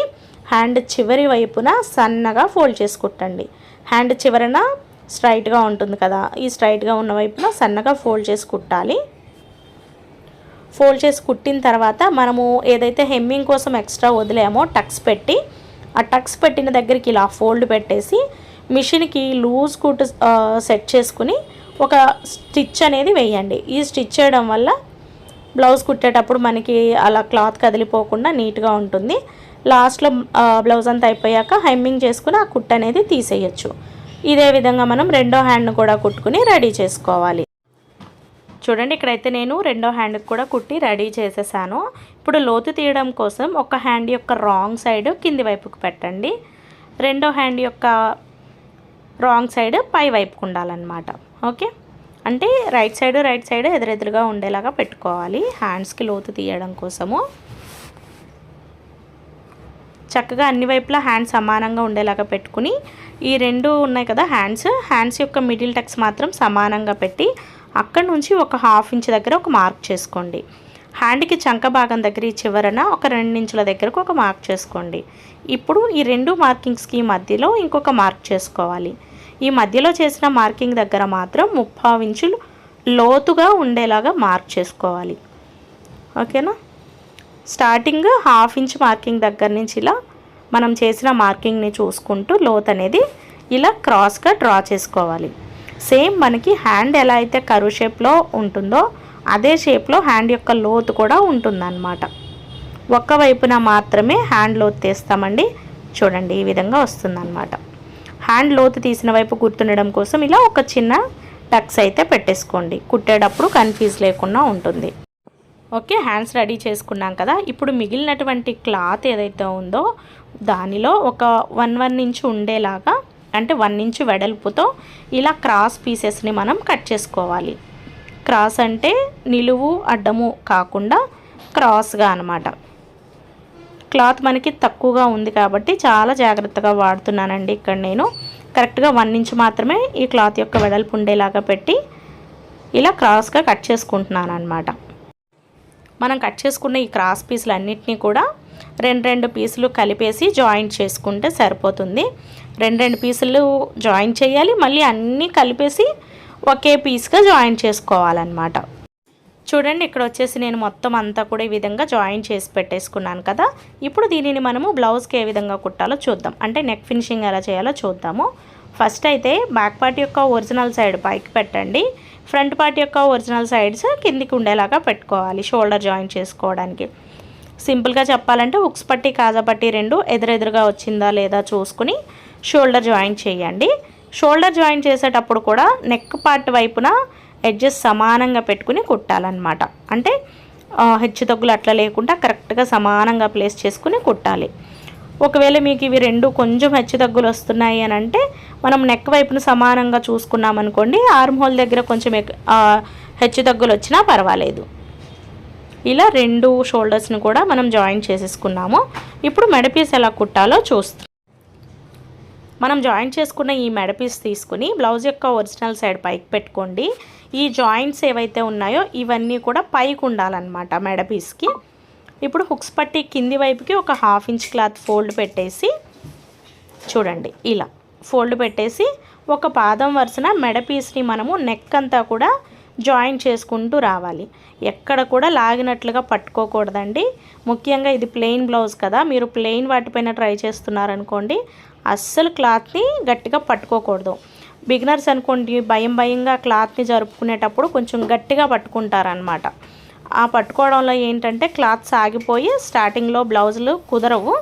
హ్యాండ్ చివరి వైపున సన్నగా ఫోల్డ్ చేసి కుట్టండి. హ్యాండ్ చివరన స్ట్రైట్గా ఉంటుంది కదా ఈ స్ట్రైట్గా ఉన్న వైపున సన్నగా ఫోల్డ్ చేసి కుట్టాలి. ఫోల్డ్ చేసి కుట్టిన తర్వాత మనము ఏదైతే హెమ్మింగ్ కోసం ఎక్స్ట్రా వదిలేమో టక్స్ పెట్టి ఆ టక్స్ పెట్టిన దగ్గరికి ఇలా ఫోల్డ్ పెట్టేసి మిషన్కి లూజ్ కుట్ సెట్ చేసుకుని ఒక స్టిచ్ అనేది వేయండి. ఈ స్టిచ్ చేయడం వల్ల బ్లౌజ్ కుట్టేటప్పుడు మనకి అలా క్లాత్ కదిలిపోకుండా నీట్గా ఉంటుంది. లాస్ట్లో బ్లౌజ్ అంతా అయిపోయాక హెమ్మింగ్ చేసుకుని ఆ కుట్ అనేది తీసేయచ్చు. ఇదే విధంగా మనం రెండో హ్యాండ్ను కూడా కుట్టుకుని రెడీ చేసుకోవాలి. చూడండి ఇక్కడైతే నేను రెండో హ్యాండ్కి కూడా కుట్టి రెడీ చేసేసాను. ఇప్పుడు లోతు తీయడం కోసం ఒక హ్యాండ్ యొక్క రాంగ్ సైడ్ కింది వైపుకు పెట్టండి. రెండో హ్యాండ్ యొక్క రాంగ్ సైడ్ పై వైపుకు ఉండాలన్నమాట. ఓకే? అంటే రైట్ సైడ్ రైట్ సైడ్ ఎదురెదురుగా ఉండేలాగా పెట్టుకోవాలి. హ్యాండ్స్కి లోతు తీయడం కోసము. చక్కగా అన్ని వైపులా హ్యాండ్స్ సమానంగా ఉండేలాగా పెట్టుకుని ఈ రెండు ఉన్నాయి కదా హ్యాండ్స్ హ్యాండ్స్ యొక్క మిడిల్ టక్స్ మాత్రం సమానంగా పెట్టి అక్కడ నుంచి ఒక హాఫ్ ఇంచ్ దగ్గర ఒక మార్క్ చేసుకోండి. హ్యాండ్కి చంక భాగం దగ్గర ఈ చివరన ఒక రెండు ఇంచుల దగ్గరకు ఒక మార్క్ చేసుకోండి. ఇప్పుడు ఈ రెండు మార్కింగ్స్కి మధ్యలో ఇంకొక మార్క్ చేసుకోవాలి. ఈ మధ్యలో చేసిన మార్కింగ్ దగ్గర మాత్రం ముప్పావు ఇంచులు లోతుగా ఉండేలాగా మార్క్ చేసుకోవాలి. ఓకేనా? స్టార్టింగ్ హాఫ్ ఇంచ్ మార్కింగ్ దగ్గర నుంచి ఇలా మనం చేసిన మార్కింగ్ని చూసుకుంటూ లోత్ అనేది ఇలా క్రాస్గా డ్రా చేసుకోవాలి. సేమ్ మనకి హ్యాండ్ ఎలా అయితే కరువు షేప్లో ఉంటుందో అదే షేప్లో హ్యాండ్ యొక్క లోతు కూడా ఉంటుందన్నమాట. ఒక్క వైపున మాత్రమే హ్యాండ్ లోతు తీస్తామండి. చూడండి ఈ విధంగా వస్తుందన్నమాట. హ్యాండ్ లోతు తీసిన వైపు గుర్తుండడం కోసం ఇలా ఒక చిన్న టక్స్ అయితే పెట్టేసుకోండి. కుట్టేటప్పుడు కన్ఫ్యూజ్ లేకుండా ఉంటుంది. ఓకే హ్యాండ్స్ రెడీ చేసుకున్నాం కదా. ఇప్పుడు మిగిలినటువంటి క్లాత్ ఏదైతే ఉందో దానిలో ఒక వన్ వన్ ఇంచ్ ఉండేలాగా అంటే వన్ ఇంచ్ వెడల్పుతో ఇలా క్రాస్ పీసెస్ని మనం కట్ చేసుకోవాలి. క్రాస్ అంటే నిలువు అడ్డము కాకుండా క్రాస్గా అనమాట క్లాత్ మనకి తక్కువగా ఉంది కాబట్టి చాలా జాగ్రత్తగా వాడుతున్నానండి ఇక్కడ నేను. కరెక్ట్గా వన్ ఇంచ్ మాత్రమే ఈ క్లాత్ యొక్క వెడల్పు ఉండేలాగా పెట్టి ఇలా క్రాస్గా కట్ చేసుకుంటున్నాను అనమాట మనం కట్ చేసుకున్న ఈ క్రాస్ పీసులు అన్నిటినీ కూడా రెండు రెండు పీసులు కలిపేసి జాయింట్ చేసుకుంటే సరిపోతుంది. రెండు రెండు పీసులు జాయింట్ చేయాలి మళ్ళీ అన్నీ కలిపేసి ఒకే పీస్గా జాయింట్ చేసుకోవాలన్నమాట. చూడండి ఇక్కడ వచ్చేసి నేను మొత్తం అంతా కూడా ఈ విధంగా జాయిన్ చేసి పెట్టేసుకున్నాను కదా. ఇప్పుడు దీనిని మనము బ్లౌజ్కి ఏ విధంగా కుట్టాలో చూద్దాం. అంటే నెక్ ఫినిషింగ్ ఎలా చేయాలో చూద్దాము. ఫస్ట్ అయితే బ్యాక్ పార్ట్ యొక్క ఒరిజినల్ సైడ్ పైకి పెట్టండి. ఫ్రంట్ పార్ట్ యొక్క ఒరిజినల్ సైడ్స్ కిందికి ఉండేలాగా పెట్టుకోవాలి షోల్డర్ జాయిన్ చేసుకోవడానికి. సింపుల్గా చెప్పాలంటే ఉక్స్ పట్టి కాజా పట్టి రెండు ఎదురెదురుగా వచ్చిందా లేదా చూసుకుని షోల్డర్ జాయిన్ చేయండి. షోల్డర్ జాయిన్ చేసేటప్పుడు కూడా నెక్ పార్ట్ వైపున ఎడ్జెస్ సమానంగా పెట్టుకుని కుట్టాలన్నమాట. అంటే హెచ్చు తగ్గులు అట్లా లేకుండా కరెక్ట్గా సమానంగా ప్లేస్ చేసుకుని కుట్టాలి. ఒకవేళ మీకు ఇవి రెండు కొంచెం హెచ్చు తగ్గులు వస్తున్నాయి అని అంటే మనం నెక్ వైపును సమానంగా చూసుకున్నాం అనుకోండి ఆర్మ్ హోల్ దగ్గర కొంచెం ఎక్- హెచ్చు తగ్గులు వచ్చినా పర్వాలేదు. ఇలా రెండు షోల్డర్స్ని కూడా మనం జాయిన్ చేసేసుకున్నాము. ఇప్పుడు మెడపీస్ ఎలా కుట్టాలో చూస్తాం. మనం జాయిన్ చేసుకున్న ఈ మెడపీస్ తీసుకుని బ్లౌజ్ యొక్క ఒరిజినల్ సైడ్ పైకి పెట్టుకోండి. ఈ జాయింట్స్ ఏవైతే ఉన్నాయో ఇవన్నీ కూడా పైకి ఉండాలన్నమాట మెడపీస్కి ఇప్పుడు హుక్స్ పట్టి కింది వైపుకి ఒక హాఫ్ ఇంచ్ క్లాత్ ఫోల్డ్ పెట్టేసి చూడండి ఇలా ఫోల్డ్ పెట్టేసి ఒక పాదం వరుసన మెడపీస్ని మనము నెక్ అంతా కూడా జాయిన్ చేసుకుంటూ రావాలి. ఎక్కడ కూడా లాగినట్లుగా పట్టుకోకూడదండి. ముఖ్యంగా ఇది ప్లెయిన్ బ్లౌజ్ కదా మీరు ప్లెయిన్ వాటిపైన ట్రై చేస్తున్నారనుకోండి అస్సలు క్లాత్ని గట్టిగా పట్టుకోకూడదు. బిగినర్స్ అనుకోండి భయం భయంగా క్లాత్ని జరుపుకునేటప్పుడు కొంచెం గట్టిగా పట్టుకుంటారనమాట ఆ పట్టుకోవడంలో ఏంటంటే క్లాత్ సాగిపోయి స్టార్టింగ్లో బ్లౌజులు కుదరవు.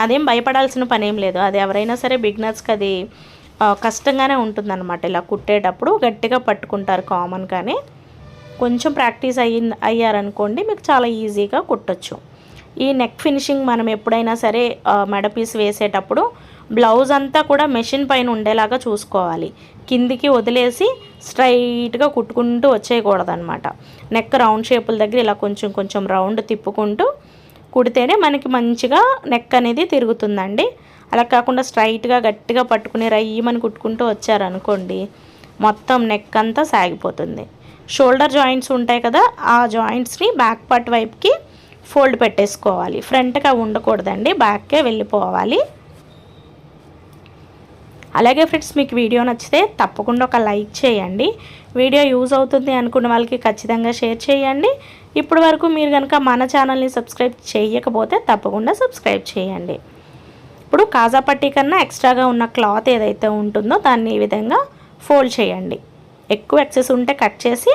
అదేం భయపడాల్సిన పని ఏం లేదు. అది ఎవరైనా సరే బిగినర్స్కి అది కష్టంగానే ఉంటుందన్నమాట. ఇలా కుట్టేటప్పుడు గట్టిగా పట్టుకుంటారు కామన్గానే కొంచెం ప్రాక్టీస్ అయ్యి అయ్యారనుకోండి మీకు చాలా ఈజీగా కుట్టొచ్చు. ఈ నెక్ ఫినిషింగ్ మనం ఎప్పుడైనా సరే మెడ పీస్ వేసేటప్పుడు బ్లౌజ్ అంతా కూడా మెషిన్ పైన ఉండేలాగా చూసుకోవాలి. కిందికి వదిలేసి స్ట్రైట్గా కుట్టుకుంటూ వచ్చేయకూడదనమాట నెక్ రౌండ్ షేపుల దగ్గర ఇలా కొంచెం కొంచెం రౌండ్ తిప్పుకుంటూ కుడితేనే మనకి మంచిగా నెక్ అనేది తిరుగుతుందండి. అలా కాకుండా స్ట్రైట్గా గట్టిగా పట్టుకుని రయ్యమని కుట్టుకుంటూ వచ్చారనుకోండి మొత్తం నెక్ అంతా సాగిపోతుంది. షోల్డర్ జాయింట్స్ ఉంటాయి కదా ఆ జాయింట్స్ని బ్యాక్ పార్ట్ వైపుకి ఫోల్డ్ పెట్టేసుకోవాలి. ఫ్రంట్గా ఉండకూడదండి బ్యాక్కే వెళ్ళిపోవాలి. అలాగే ఫ్రెండ్స్ మీకు వీడియో నచ్చితే తప్పకుండా ఒక లైక్ చేయండి. వీడియో యూజ్ అవుతుంది అనుకున్న వాళ్ళకి ఖచ్చితంగా షేర్ చేయండి. ఇప్పటి వరకు మీరు కనుక మన ఛానల్ని సబ్స్క్రైబ్ చేయకపోతే తప్పకుండా సబ్స్క్రైబ్ చేయండి. ఇప్పుడు కాజా పట్టీ కన్నా ఎక్స్ట్రాగా ఉన్న క్లాత్ ఏదైతే ఉంటుందో దాన్ని ఈ విధంగా ఫోల్డ్ చేయండి. ఎక్కువ ఎక్సెస్ ఉంటే కట్ చేసి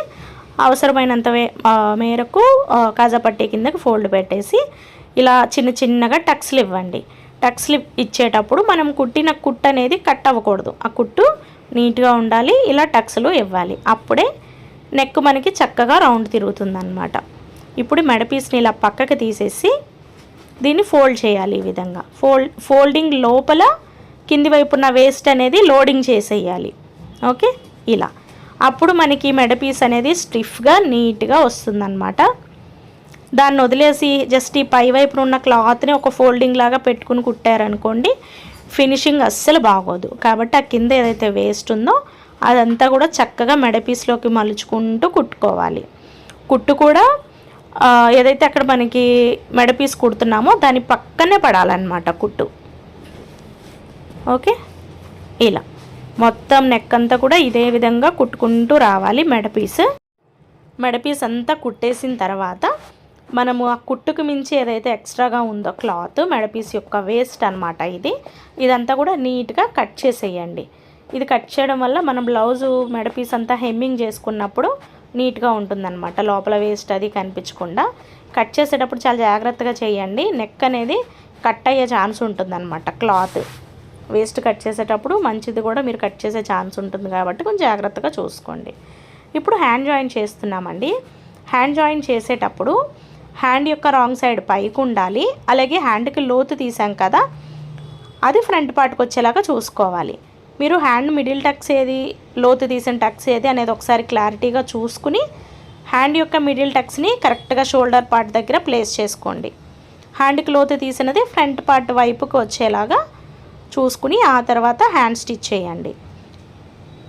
అవసరమైనంత వే- మేరకు కాజాపట్టి కాజా కిందకి ఫోల్డ్ పెట్టేసి ఇలా చిన్న చిన్నగా టక్స్లు ఇవ్వండి టక్స్లు ఇచ్చేటప్పుడు మనం కుట్టిన కుట్టు అనేది కట్ అవ్వకూడదు. ఆ కుట్టు నీట్గా ఉండాలి ఇలా టక్స్లు ఇవ్వాలి. అప్పుడే నెక్ మనకి చక్కగా రౌండ్ తిరుగుతుందన్నమాట. ఇప్పుడు మెడపీస్ని ఇలా పక్కకి తీసేసి దీన్ని ఫోల్డ్ చేయాలి ఈ విధంగా. ఫోల్డ్ ఫోల్డింగ్ లోపల కింది వైపు ఉన్న వేస్ట్ అనేది లోడింగ్ చేసేయాలి. ఓకే? ఇలా. అప్పుడు మనకి మెడ పీస్ అనేది స్టిఫ్గా నీట్గా వస్తుందన్నమాట. దాన్ని వదిలేసి జస్ట్ ఈ పై వైపున ఉన్న క్లాత్ని ఒక ఫోల్డింగ్ లాగా పెట్టుకుని కుట్టారనుకోండి ఫినిషింగ్ అస్సలు బాగోదు. కాబట్టి ఆ కింద ఏదైతే వేస్ట్ ఉందో అదంతా కూడా చక్కగా మెడపీస్లోకి మలుచుకుంటూ కుట్టుకోవాలి. కుట్టు కూడా ఏదైతే అక్కడ మనకి మెడపీస్ కుడుతున్నామో దాని పక్కనే పడాలన్నమాట కుట్టు. ఓకే? ఇలా. మొత్తం నెక్ అంతా కూడా ఇదే విధంగా కుట్టుకుంటూ రావాలి మెడపీస్ మెడపీస్ అంతా కుట్టేసిన తర్వాత మనము ఆ కుట్టుకు మించి ఏదైతే ఎక్స్ట్రాగా ఉందో క్లాత్ మెడపీస్ యొక్క వేస్ట్ అనమాట ఇది. ఇదంతా కూడా నీట్గా కట్ చేసేయండి. ఇది కట్ చేయడం వల్ల మనం బ్లౌజు మెడపీస్ అంతా హెమ్మింగ్ చేసుకున్నప్పుడు నీట్గా ఉంటుందన్నమాట. లోపల వేస్ట్ అది కనిపించకుండా. కట్ చేసేటప్పుడు చాలా జాగ్రత్తగా చేయండి. నెక్ అనేది కట్ అయ్యే ఛాన్స్ ఉంటుందన్నమాట క్లాత్. వేస్ట్ కట్ చేసేటప్పుడు మంచిది కూడా మీరు కట్ చేసే ఛాన్స్ ఉంటుంది కాబట్టి కొంచెం జాగ్రత్తగా చూసుకోండి. ఇప్పుడు హ్యాండ్ జాయిన్ చేస్తున్నామండి. హ్యాండ్ జాయిన్ చేసేటప్పుడు హ్యాండ్ యొక్క రాంగ్ సైడ్ పైకి ఉండాలి. అలాగే హ్యాండ్కి లోతు తీసాం కదా అది ఫ్రంట్ పార్ట్కి వచ్చేలాగా చూసుకోవాలి. మీరు హ్యాండ్ మిడిల్ టక్స్ ఏది లోతు తీసిన టక్స్ ఏది అనేది ఒకసారి క్లారిటీగా చూసుకుని హ్యాండ్ యొక్క మిడిల్ టక్స్ని కరెక్ట్గా షోల్డర్ పార్ట్ దగ్గర ప్లేస్ చేసుకోండి. హ్యాండ్కి లోతు తీసినది ఫ్రంట్ పార్ట్ వైపుకి వచ్చేలాగా చూసుకుని ఆ తర్వాత హ్యాండ్ స్టిచ్ చేయండి.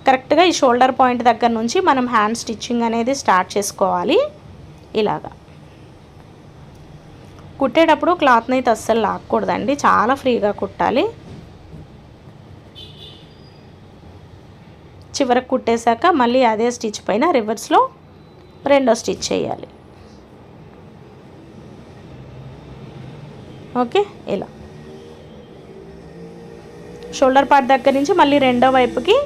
కరెక్ట్గా ఈ షోల్డర్ పాయింట్ దగ్గర నుంచి మనం హ్యాండ్ స్టిచ్చింగ్ అనేది స్టార్ట్ చేసుకోవాలి. ఇలాగా. కుట్టేటప్పుడు క్లాత్ని అయితే అస్సలు లాక్కూడదండి. చాలా ఫ్రీగా కుట్టాలి. చివరకు కుట్టేశాక మళ్ళీ అదే స్టిచ్ పైన రివర్స్లో రెండో స్టిచ్ చేయాలి. ఓకే? ఇలా. షోల్డర్ పార్ట్ దగ్గర నుంచి మళ్ళీ రెండో వైపుకి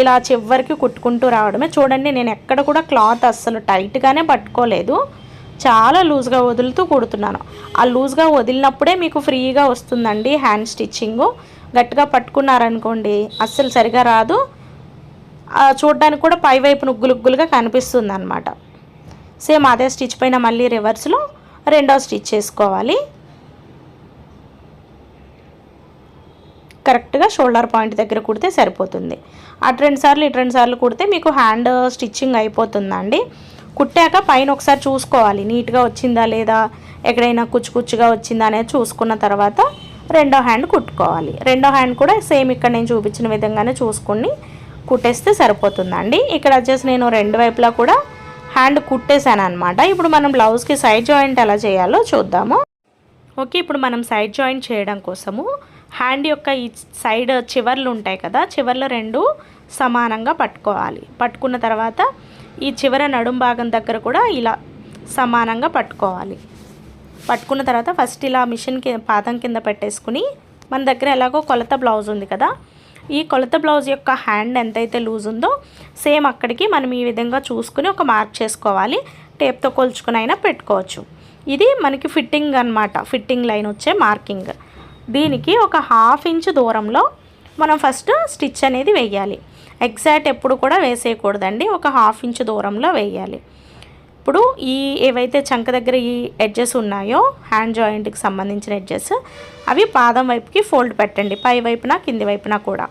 ఇలా చివరికి కుట్టుకుంటూ రావడమే. చూడండి నేను ఎక్కడ కూడా క్లాత్ అస్సలు టైట్గానే పట్టుకోలేదు. చాలా లూజ్గా వదులుతూ కుడుతున్నాను. ఆ లూజ్గా వదిలినప్పుడే మీకు ఫ్రీగా వస్తుందండి హ్యాండ్ స్టిచ్చింగు. గట్టిగా పట్టుకున్నారనుకోండి అస్సలు సరిగా రాదు. చూడడానికి కూడా పై వైపు నుగ్గులుగ్గులుగా కనిపిస్తుంది అనమాట సేమ్ అదే స్టిచ్ పైన మళ్ళీ రివర్స్లో రెండో స్టిచ్ చేసుకోవాలి. కరెక్ట్గా షోల్డర్ పాయింట్ దగ్గర కుడితే సరిపోతుంది. అటు రెండు సార్లు ఇటు రెండు సార్లు కుడితే మీకు హ్యాండ్ స్టిచ్చింగ్ అయిపోతుందండి. కుట్టాక పైన ఒకసారి చూసుకోవాలి. నీట్గా వచ్చిందా లేదా? ఎక్కడైనా కుచ్చు కుచ్చుగా వచ్చిందా అనేది చూసుకున్న తర్వాత రెండో హ్యాండ్ కుట్టుకోవాలి. రెండో హ్యాండ్ కూడా సేమ్ ఇక్కడ నేను చూపించిన విధంగానే చూసుకుని కుట్టేస్తే సరిపోతుందండి. ఇక్కడ వచ్చేసి నేను రెండు వైపులా కూడా హ్యాండ్ కుట్టేశాను అనమాట ఇప్పుడు మనం బ్లౌజ్కి సైడ్ జాయింట్ ఎలా చేయాలో చూద్దాము. ఓకే ఇప్పుడు మనం సైడ్ జాయింట్ చేయడం కోసము హ్యాండ్ యొక్క ఈ సైడ్ చివర్లు ఉంటాయి కదా చివర్లు రెండు సమానంగా పట్టుకోవాలి. పట్టుకున్న తర్వాత ఈ చివర నడుం భాగం దగ్గర కూడా ఇలా సమానంగా పట్టుకోవాలి. పట్టుకున్న తర్వాత ఫస్ట్ ఇలా మిషన్కి పాదం కింద పెట్టేసుకుని మన దగ్గర ఎలాగో కొలత బ్లౌజ్ ఉంది కదా ఈ కొలత బ్లౌజ్ యొక్క హ్యాండ్ ఎంతైతే లూజ్ ఉందో సేమ్ అక్కడికి మనం ఈ విధంగా చూసుకుని ఒక మార్క్ చేసుకోవాలి. టేప్తో కొలుచుకుని అయినా పెట్టుకోవచ్చు. ఇది మనకి ఫిట్టింగ్ అనమాట ఫిట్టింగ్ లైన్ వచ్చే మార్కింగ్. దీనికి ఒక హాఫ్ ఇంచ్ దూరంలో మనం ఫస్ట్ స్టిచ్ అనేది వేయాలి. ఎగ్జాక్ట్ ఎప్పుడు కూడా వేసేయకూడదండి. ఒక హాఫ్ ఇంచ్ దూరంలో వేయాలి. ఇప్పుడు ఈ ఏవైతే చంక దగ్గర ఈ ఎడ్జెస్ ఉన్నాయో హ్యాండ్ జాయింట్కి సంబంధించిన ఎడ్జెస్ అవి పాదం వైపుకి ఫోల్డ్ పెట్టండి. పై వైపున కింది వైపున కూడా.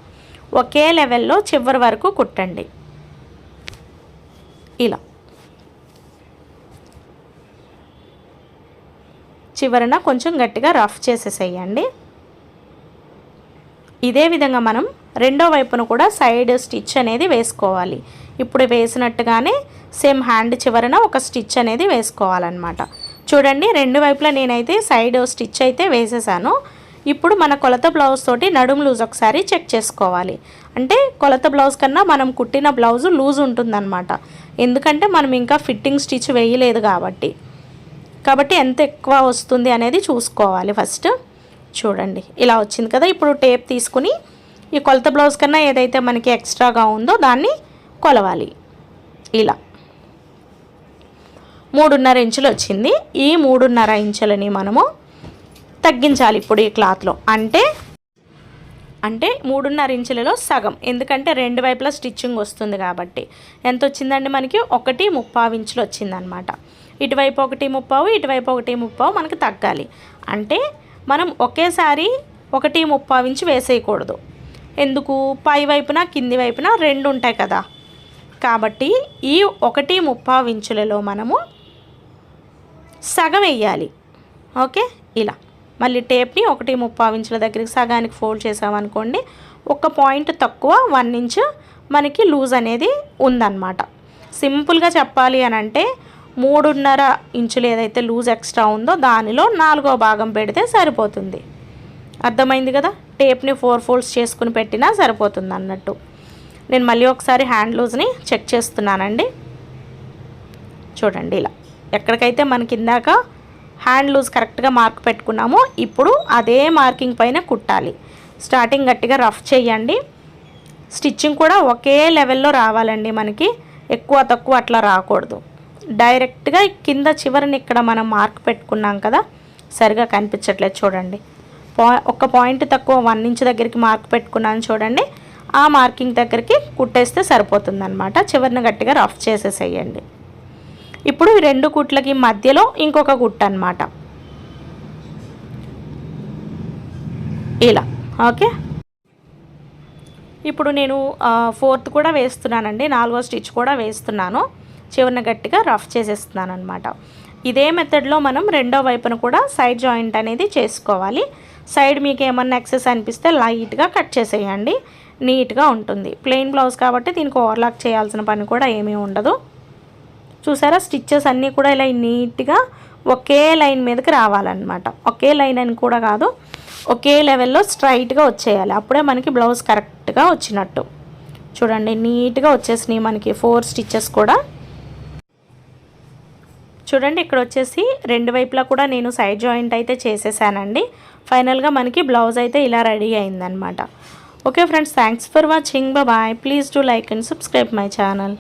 ఒకే లెవెల్లో చివరి వరకు కుట్టండి. ఇలా. చివరన కొంచెం గట్టిగా రఫ్ చేసేసేయండి. ఇదే విధంగా మనం రెండో వైపున కూడా సైడ్ స్టిచ్ అనేది వేసుకోవాలి. ఇప్పుడు వేసినట్టుగానే సేమ్ హ్యాండ్ చివరన ఒక స్టిచ్ అనేది వేసుకోవాలన్నమాట. చూడండి రెండు వైపులా నేనైతే సైడ్ స్టిచ్ అయితే వేసేసాను. ఇప్పుడు మన కొలత బ్లౌజ్ తోటి నడుము లూజ్ ఒకసారి చెక్ చేసుకోవాలి. అంటే కొలత బ్లౌజ్ కన్నా మనం కుట్టిన బ్లౌజ్ లూజ్ ఉంటుందన్నమాట. ఎందుకంటే మనం ఇంకా ఫిట్టింగ్ స్టిచ్ వేయలేదు కాబట్టి. కాబట్టి ఎంత ఎక్కువ వస్తుంది అనేది చూసుకోవాలి ఫస్ట్. చూడండి. ఇలా వచ్చింది కదా ఇప్పుడు టేప్ తీసుకుని ఈ కొలత బ్లౌజ్ కన్నా ఏదైతే మనకి ఎక్స్ట్రాగా ఉందో దాన్ని కొలవాలి. ఇలా. మూడున్నర ఇంచులు వచ్చింది. ఈ మూడున్నర ఇంచులని మనము తగ్గించాలి ఇప్పుడు ఈ క్లాత్లో. అంటే అంటే మూడున్నర ఇంచులలో సగం. ఎందుకంటే రెండు వైపులా స్టిచ్చింగ్ వస్తుంది కాబట్టి. ఎంత వచ్చిందండి మనకి? ఒకటి ముప్పావు ఇంచులు వచ్చిందనమాట. ఇటువైపు ఒకటి ముప్పావు ఇటువైపు ఒకటి ముప్పావు మనకి తగ్గాలి. అంటే మనం ఒకేసారి ఒకటి ముప్పావు ఇంచు వేసేయకూడదు. ఎందుకు? పై వైపున కింది వైపున రెండు ఉంటాయి కదా. కాబట్టి ఈ ఒకటి ముప్పావు ఇంచులలో మనము సగం వేయాలి. ఓకే? ఇలా. మళ్ళీ టేప్ని ఒకటి ముప్పావు ఇంచుల దగ్గరికి సగానికి ఫోల్డ్ చేసామనుకోండి ఒక పాయింట్ తక్కువ వన్ ఇంచ్ మనకి లూజ్ అనేది ఉందన్నమాట. సింపుల్గా చెప్పాలి అని అంటే మూడున్నర ఇంచులు ఏదైతే లూజ్ ఎక్స్ట్రా ఉందో దానిలో నాలుగో భాగం పెడితే సరిపోతుంది. అర్థమైంది కదా? టేప్ని ఫోర్ ఫోల్డ్స్ చేసుకుని పెట్టినా సరిపోతుంది అన్నట్టు. నేను మళ్ళీ ఒకసారి హ్యాండ్ లూజ్ని చెక్ చేస్తున్నానండి. చూడండి ఇలా. ఎక్కడికైతే మనకి ఇందాక హ్యాండ్ లూజ్ కరెక్ట్గా మార్క్ పెట్టుకున్నామో ఇప్పుడు అదే మార్కింగ్ పైన కుట్టాలి. స్టార్టింగ్ గట్టిగా రఫ్ చేయండి. స్టిచ్చింగ్ కూడా ఒకే లెవెల్లో రావాలండి మనకి. ఎక్కువ తక్కువ అట్లా రాకూడదు. డైరెక్ట్గా కింద చివరిని ఇక్కడ మనం మార్క్ పెట్టుకున్నాం కదా సరిగా కనిపించట్లేదు చూడండి. ఒక పాయింట్ తక్కువ వన్ ఇంచ్ దగ్గరికి మార్క్ పెట్టుకున్నాను చూడండి ఆ మార్కింగ్ దగ్గరికి కుట్టేస్తే సరిపోతుందనమాట చివరిని గట్టిగా రఫ్ చేసేసేయండి. ఇప్పుడు ఈ రెండు కుట్లకి మధ్యలో ఇంకొక కుట్ట అనమాట ఇలా ఓకే? ఇప్పుడు నేను ఫోర్త్ కూడా వేస్తున్నానండి నాలుగో స్టిచ్ కూడా వేస్తున్నాను. చివరిన గట్టిగా రఫ్ చేసేస్తున్నాను అనమాట ఇదే మెథడ్లో మనం రెండో వైపున కూడా సైడ్ జాయింట్ అనేది చేసుకోవాలి. సైడ్ మీకు ఏమన్నా ఎక్సెస్ అనిపిస్తే లైట్గా కట్ చేసేయండి. నీట్గా ఉంటుంది. ప్లెయిన్ బ్లౌజ్ కాబట్టి దీనికి ఓవర్లాక్ చేయాల్సిన పని కూడా ఏమీ ఉండదు. చూసారా? స్టిచ్చెస్ అన్నీ కూడా ఇలా నీట్గా ఒకే లైన్ మీదకి రావాలన్నమాట. ఒకే లైన్ అని కూడా కాదు. ఒకే లెవెల్లో స్ట్రైట్గా వచ్చేయాలి. అప్పుడే మనకి బ్లౌజ్ కరెక్ట్గా వచ్చినట్టు. చూడండి నీట్గా వచ్చేసినాయి మనకి ఫోర్ స్టిచ్చెస్ కూడా. చూడండి ఇక్కడ వచ్చేసి రెండు వైపులా కూడా నేను సైడ్ జాయింట్ అయితే చేసేసానండి. ఫైనల్గా మనకి బ్లౌజ్ అయితే ఇలా రెడీ అయిందనమాట okay friends thanks for watching bye please do like and subscribe my channel